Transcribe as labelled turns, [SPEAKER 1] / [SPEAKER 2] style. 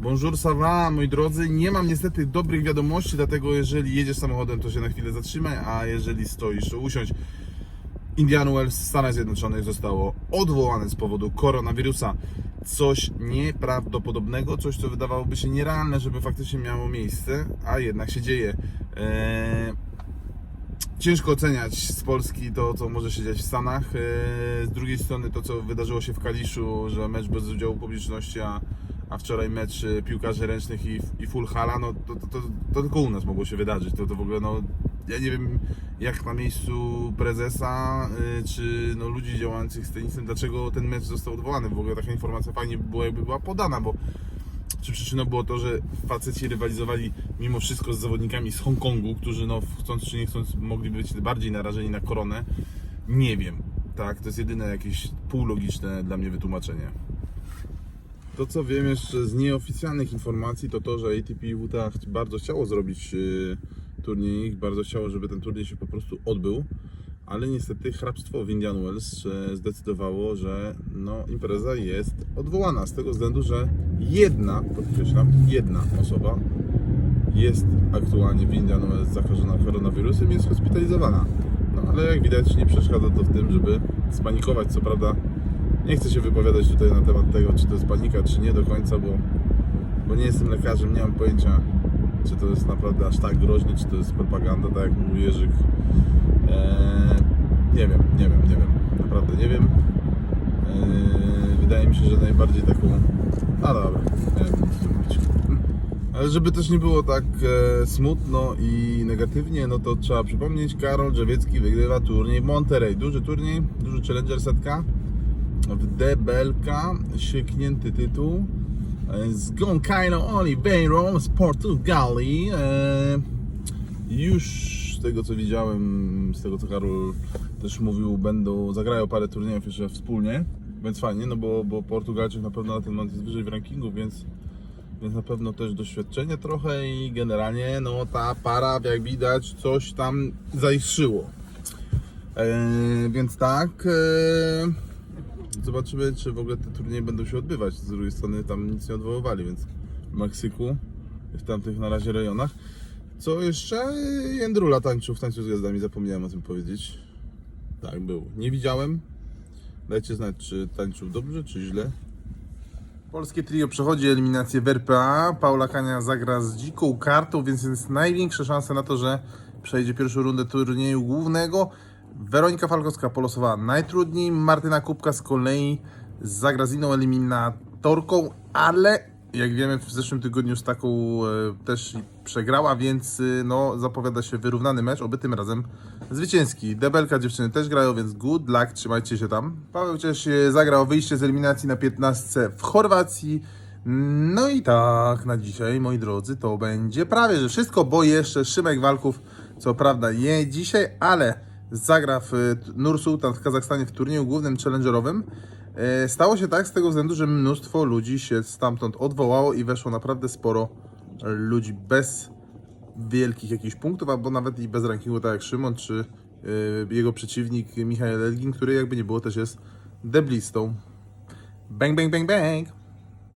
[SPEAKER 1] Bonjour, ça va, moi drodzy. Nie mam niestety dobrych wiadomości, dlatego jeżeli jedziesz samochodem, to się na chwilę zatrzymaj, a jeżeli stoisz, to usiądź. Indian Wells w Stanach Zjednoczonych zostało odwołane z powodu koronawirusa. Coś nieprawdopodobnego, coś co wydawałoby się nierealne, żeby faktycznie miało miejsce, a jednak się dzieje. Eee, ciężko oceniać z Polski to, co może się dziać w Stanach. Eee, Z drugiej strony to, co wydarzyło się w Kaliszu, że mecz bez udziału publiczności, a, a wczoraj mecz e, piłkarzy ręcznych i, i full hala, no to, to, to, to tylko u nas mogło się wydarzyć. To, to w ogóle, no, ja nie wiem jak na miejscu prezesa, y, czy no, ludzi działających z tenisem, dlaczego ten mecz został odwołany. W ogóle taka informacja fajnie by było, jakby była podana, bo czy przyczyną było to, że faceci rywalizowali mimo wszystko z zawodnikami z Hongkongu, którzy no chcąc czy nie chcąc mogli być bardziej narażeni na koronę? Nie wiem. Tak, to jest jedyne jakieś półlogiczne dla mnie wytłumaczenie. To co wiem jeszcze z nieoficjalnych informacji to to, że ATP ch- bardzo chciało zrobić yy, turniej, bardzo chciało, żeby ten turniej się po prostu odbył, ale niestety hrabstwo w Indian Wells zdecydowało, że no, impreza jest odwołana z tego względu, że jedna, podkreślam, jedna osoba jest aktualnie w Indian Wells zakażona koronawirusem i jest hospitalizowana. No ale jak widać nie przeszkadza to w tym, żeby spanikować. Co prawda nie chcę się wypowiadać tutaj na temat tego, czy to jest panika, czy nie do końca, bo, bo nie jestem lekarzem, nie mam pojęcia, czy to jest naprawdę aż tak groźne, czy to jest propaganda, tak jak mówił Jerzyk. Eee, nie wiem, nie wiem, nie wiem. Naprawdę nie wiem. Eee, wydaje mi się, że najbardziej taką... A dobra, nie wiem tu mówić. Ale żeby też nie było tak e, smutno i negatywnie, no to trzeba przypomnieć, Karol Drzewiecki wygrywa turniej w Monterey. Duży turniej, duży challenger setka w DBLK, sieknięty tytuł e, z Goncaino Oliveiro z Portugalii. E, już z tego co widziałem, z tego co Karol też mówił, będą, zagrają parę turniejów jeszcze wspólnie, więc fajnie, no bo, bo Portugalczyk na pewno na ten moment jest wyżej w rankingu, więc więc na pewno też doświadczenie trochę i generalnie no ta para jak widać coś tam zaiskrzyło. Eee, więc tak, zobaczymy czy w ogóle te turnieje będą się odbywać. Z drugiej strony tam nic nie odwoływali, więc w Meksyku w tamtych na razie rejonach. Co jeszcze? Jędrula tańczył w tańcu z gwiazdami, zapomniałem o tym powiedzieć. Tak, był. Nie widziałem. Dajcie znać, czy tańczył dobrze, czy źle. Polskie trio przechodzi eliminację w RPA. Paula Kania zagra z dziką kartą, więc jest największa szansa na to, że przejdzie pierwszą rundę turnieju głównego. Weronika Falkowska polosowała najtrudniej. Martyna Kubka z kolei zagra z inną eliminatorką, ale jak wiemy w zeszłym tygodniu z taką e, też przegrała, więc e, no zapowiada się wyrównany mecz, oby tym razem zwycięski. Debelka dziewczyny też grają, więc good luck, trzymajcie się tam. Paweł Ciesz e, zagrał wyjście z eliminacji na 15 w Chorwacji. No i tak na dzisiaj, moi drodzy, to będzie prawie że wszystko, bo jeszcze Szymek Walków, co prawda nie dzisiaj, ale zagra w e, Nur Sultan w Kazachstanie w turnieju głównym challengerowym. E, Stało się tak z tego względu, że mnóstwo ludzi się stamtąd odwołało i weszło naprawdę sporo ludzi bez wielkich jakichś punktów, albo nawet i bez rankingu, tak jak Szymon, czy e, jego przeciwnik Michał Elgin, który jakby nie było też jest deblistą. Bang, bang, bang, bang!